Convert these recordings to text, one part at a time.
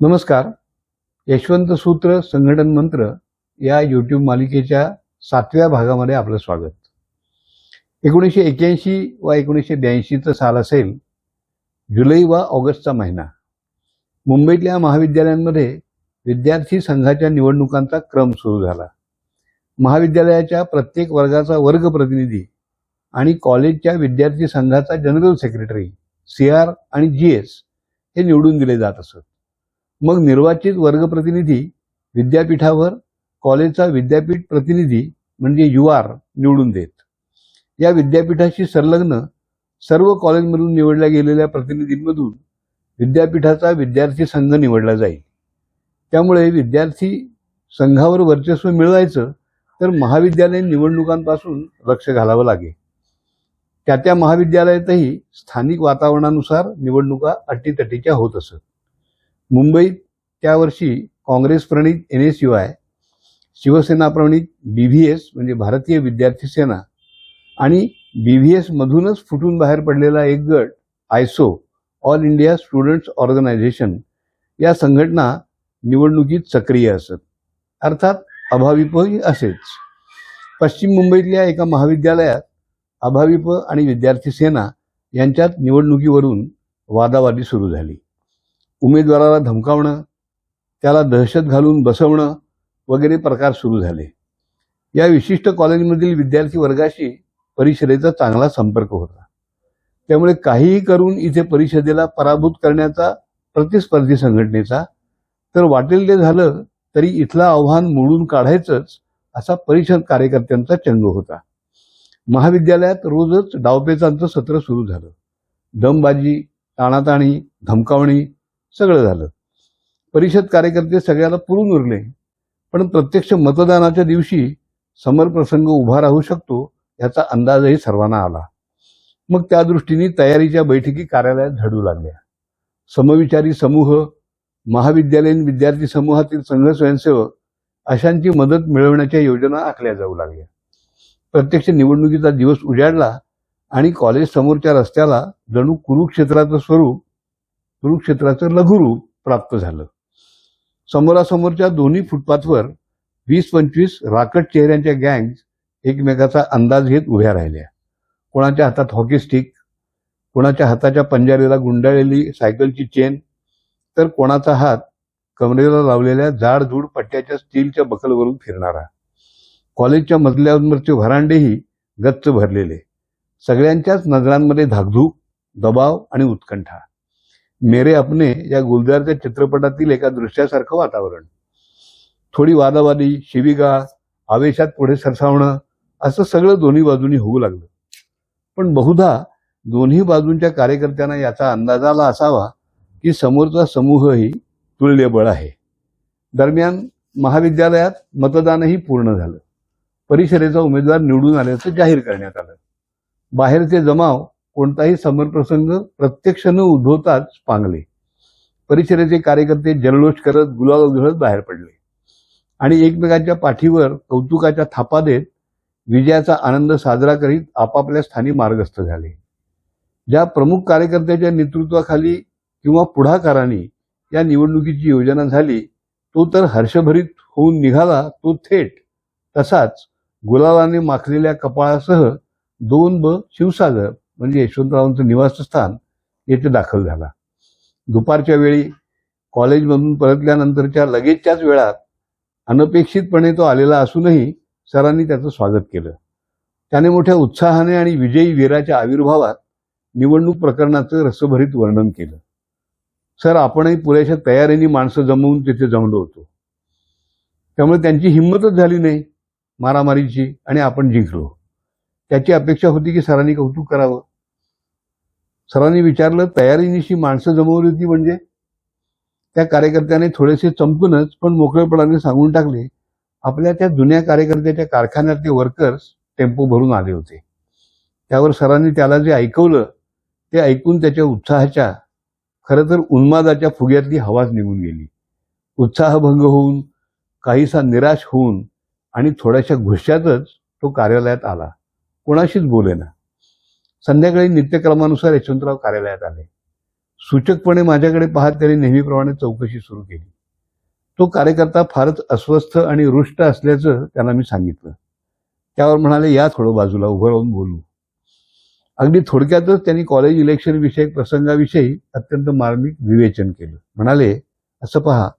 नमस्कार. यशवंत सूत्र संघटन मंत्र या यूट्यूब मालिकेच्या सातव्या भागामध्ये आपलं स्वागत. एकोणीसशे एक्याऐंशी व एकोणीसशे ब्याऐंशीचं साल असेल जुलै व ऑगस्टचा महिना. मुंबईतल्या महाविद्यालयांमध्ये विद्यार्थी संघाच्या निवडणुकांचा क्रम सुरू झाला. महाविद्यालयाच्या प्रत्येक वर्गाचा वर्ग प्रतिनिधी आणि कॉलेजच्या विद्यार्थी संघाचा जनरल सेक्रेटरी सी आर आणि जी एस हे निवडून दिले जात असत. मग निर्वाचित वर्गप्रतिनिधी विद्यापीठावर कॉलेजचा विद्यापीठ प्रतिनिधी म्हणजे यू आर निवडून देत. या विद्यापीठाशी संलग्न सर्व कॉलेजमधून निवडल्या गेलेल्या प्रतिनिधींमधून विद्यापीठाचा विद्यार्थी संघ निवडला जाईल. त्यामुळे विद्यार्थी संघावर वर्चस्व मिळवायचं तर महाविद्यालयीन निवडणुकांपासून लक्ष घालावं लागेल. त्या त्या महाविद्यालयातही स्थानिक वातावरणानुसार निवडणुका अटीतटीच्या होत असत. मुंबईत त्यावर्षी काँग्रेस प्रणित N S U I Shivsena Praneeth B V S म्हणजे भारतीय विद्यार्थी सेना आणि बी व्ही एसमधूनच फुटून बाहेर पडलेला एक गट AISO all India students organisation या संघटना निवडणुकीत सक्रिय असत. अर्थात अभाविपही असेच. पश्चिम मुंबईतल्या एका महाविद्यालयात अभाविप आणि विद्यार्थी सेना यांच्यात निवडणुकीवरून वादावादी सुरू झाली. उमेदवाराला धमकावणं त्याला दहशत घालून बसवणं वगैरे प्रकार सुरू झाले. या विशिष्ट कॉलेजमधील विद्यार्थी वर्गाशी परिषदेचा चांगला संपर्क होता. त्यामुळे काहीही करून इथे परिषदेला पराभूत करण्याचा प्रतिस्पर्धी संघटनेचा तर वाटेल ते झालं तरी इथलं आव्हान मोडून काढायचंच असा परिषद कार्यकर्त्यांचा चंग होता. महाविद्यालयात रोजच डावपेचांचं सत्र सुरू झालं. दमबाजी ताणाताणी धमकावणी सगळं झालं. परिषद कार्यकर्ते सगळ्याला पुरून उरले. पण प्रत्यक्ष मतदानाच्या दिवशी समरप्रसंग उभा राहू शकतो याचा अंदाजही सर्वांना आला. मग त्या दृष्टीने तयारीच्या बैठकी कार्यालयात झडू लागल्या. समविचारी समूह महाविद्यालयीन विद्यार्थी समूहातील संघ स्वयंसेवक अशांची मदत मिळवण्याच्या योजना आखल्या जाऊ लागल्या. प्रत्यक्ष निवडणुकीचा दिवस उजाडला आणि कॉलेज समोरच्या रस्त्याला जणू कुरुक्षेत्राचं स्वरूप कुरुक्षेत्राचं लघुरूप प्राप्त झालं. समोरासमोरच्या दोन्ही फुटपाथवर वीस पंचवीस राकट चेहऱ्यांच्या गँग्स एकमेकाचा अंदाज घेत उभ्या राहिल्या. कोणाच्या हातात हॉकी स्टिक कोणाच्या हाताच्या पंजारीला गुंडाळलेली सायकलची चेन तर कोणाचा हात कमरेला लावलेल्या जाडजूड पट्ट्याच्या स्टीलच्या बकलवरून फिरणारा. कॉलेजच्या मजल्यावरचे व्हरांडेही गच्च भरलेले. सगळ्यांच्याच नजरांमध्ये धाकधूक दबाव आणि उत्कंठा. मेरे अपने या गुलजारच्या चित्रपटातील एका दृश्यासारखं वातावरण. थोडी वादावादी शिवीगाळ आवेशात पुढे सरसावणं असं सगळं दोन्ही बाजूनी होऊ लागलं. पण बहुधा दोन्ही बाजूंच्या कार्यकर्त्यांना याचा अंदाज आला असावा की समोरचा समूहही तुल्यबळ आहे. दरम्यान महाविद्यालयात मतदानही पूर्ण झालं. परिषदेचा उमेदवार निवडून आल्याचं जाहीर करण्यात आलं. बाहेरचे जमाव कोणताही समरप्रसंग प्रत्यक्ष न उद्भवताच पांगले. परिषदेचे कार्यकर्ते जल्लोष करत गुलाल उधळत बाहेर पडले. आणि एकमेकांच्या पाठीवर कौतुकाच्या थापा देत विजयाचा आनंद साजरा करीत आपापल्या स्थानी मार्गस्थ झाले. ज्या प्रमुख कार्यकर्त्याच्या नेतृत्वाखाली किंवा पुढाकाराने या निवडणुकीची योजना झाली तो तर हर्षभरीत होऊन निघाला तो थेट तसाच गुलालाने माखलेल्या कपाळासह दोन ब शिवसागर म्हणजे यशवंतरावांचं निवासस्थान येथे दाखल झाला. दुपारच्या वेळी कॉलेजमधून परतल्यानंतरच्या लगेचच्याच वेळात अनपेक्षितपणे तो आलेला असूनही सरांनी त्याचं स्वागत केलं. त्याने मोठ्या उत्साहाने आणि विजयी वीराच्या आविर्भावात निवडणूक प्रकरणाचं रसभरीत वर्णन केलं. सर आपणही पुरेशा तयारीने माणसं जमवून तिथे जमलो होतो. त्यामुळे त्यांची हिंमतच झाली नाही मारामारीची आणि आपण जिंकलो. त्याची अपेक्षा होती की सरांनी कौतुक करावं. सरांनी विचारलं तयारीनिशी माणसं जमवली होती म्हणजे? त्या कार्यकर्त्याने थोडेसे चमकूनच पण मोकळेपणाने सांगून टाकले आपल्या त्या जुन्या कार्यकर्त्याच्या कारखान्यातले वर्कर्स टेम्पो भरून आले होते. त्यावर सरांनी त्याला जे ऐकवलं ते ऐकून त्याच्या उत्साहाच्या खरं तर उन्मादाच्या फुग्यातली हवाच निघून गेली. उत्साहभंग होऊन काहीसा निराश होऊन आणि थोड्याशा घुशातच तो कार्यालयात आला. कोणाशीच बोलेना. संध्याकाळी नित्यक्रमानुसार यशवंतराव कार्यालयात आले. सूचकपणे माझ्याकडे पाहत त्याने नेहमीप्रमाणे चौकशी सुरू केली. तो कार्यकर्ता फारच अस्वस्थ आणि रुष्ट असल्याचं त्यांना मी सांगितलं. त्यावर म्हणाले या थोडं बाजूला उभं राहून बोलू. अगदी थोडक्यातच त्यांनी कॉलेज इलेक्शन विषयक प्रसंगाविषयी अत्यंत मार्मिक विवेचन केलं. म्हणाले असं पहा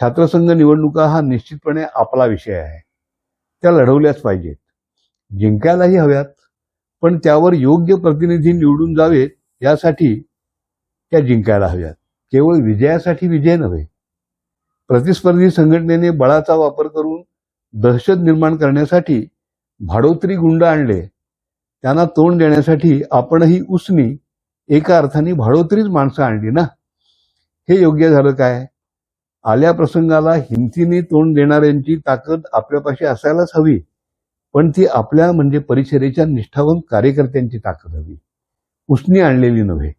छात्रसंघ निवडणुका हा निश्चितपणे आपला विषय आहे. त्या लढवल्याच पाहिजेत. जिंकायलाही हव्यात पण त्यावर योग्य प्रतिनिधी निवडून जावेत यासाठी त्या जिंकायला हव्यात. केवळ विजयासाठी विजय नव्हे. प्रतिस्पर्धी संघटनेने बळाचा वापर करून दहशत निर्माण करण्यासाठी भाडोत्री गुंड आणले. त्यांना तोंड देण्यासाठी आपणही उसनी एका अर्थाने भाडोत्रीच माणसं आणली ना? हे योग्य झालं काय? आल्या प्रसंगाला हिमतीने तोंड देणाऱ्यांची ताकद आपल्यापाशी असायलाच हवी. पण ती आपल्या म्हणजे परिषदेच्या निष्ठावंत कार्यकर्त्यांची ताकद हवी. उसनी आणलेली नव्हे.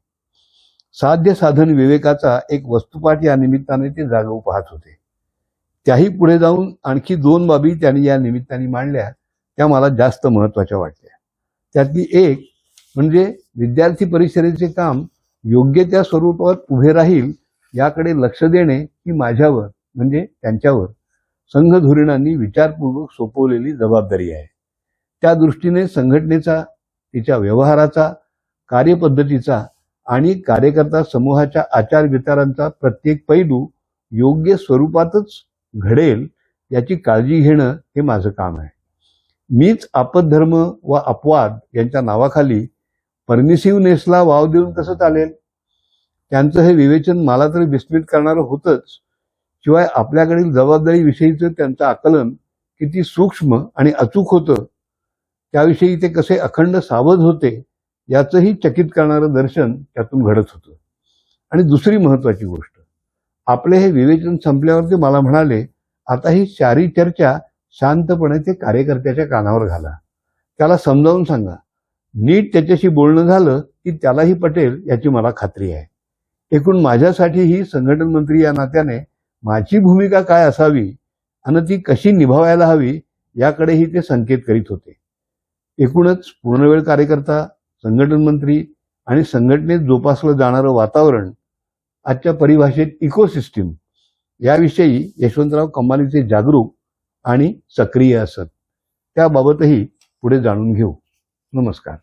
साध्य साधन विवेकाचा एक वस्तुपाठ या निमित्ताने ते जागवू पाहत होते. त्याही पुढे जाऊन आणखी दोन बाबी त्यांनी या निमित्ताने मांडल्या त्या मला जास्त महत्त्वाच्या वाटल्या. त्यातली एक म्हणजे विद्यार्थी परिषदेचे काम योग्य त्या स्वरूपात उभे राहील याकडे लक्ष देणे ही माझ्यावर म्हणजे त्यांच्यावर. संघ धुरीणांनी विचारपूर्वक सोपवलेली जबाबदारी आहे. त्या दृष्टीने संघटनेचा तिच्या व्यवहाराचा कार्यपद्धतीचा आणि कार्यकर्ता समूहाच्या आचार विचारांचा प्रत्येक पैलू योग्य स्वरूपातच घडेल याची काळजी घेणं हे माझं काम आहे. मीच आपद्धर्म व अपवाद यांच्या नावाखाली परमिसिव्हनेसला वाव देऊन कसं चालेल? त्यांचं हे विवेचन मला तरी विस्मित करणारं होतंच. शिवाय आपल्याकडील जबाबदारीविषयीचं त्यांचं आकलन किती सूक्ष्म आणि अचूक होतं त्याविषयी ते कसे अखंड सावध होते याचंही चकित करणारं दर्शन त्यातून घडत होतं. आणि दुसरी महत्वाची गोष्ट आपले हे विवेचन संपल्यावर ते मला म्हणाले आता ही शारी चर्चा शांतपणे ते कार्यकर्त्याच्या कानावर घाला. त्याला समजावून सांगा नीट त्याच्याशी बोलणं झालं की त्यालाही पटेल याची मला खात्री आहे. एकूण माझ्यासाठी ही संघटन मंत्री या नात्याने माझी भूमिका काय असावी आणि ती कशी निभावायला हवी याकडेही ते संकेत करीत होते. एकूणच पूर्णवेळ कार्यकर्ता संघटन मंत्री आणि संघटनेत जोपासलं जाणारं वातावरण आजच्या परिभाषेत इकोसिस्टीम याविषयी यशवंतराव कमालीचे जागरूक आणि सक्रिय असत. त्याबाबतही पुढे जाणून घेऊ. नमस्कार.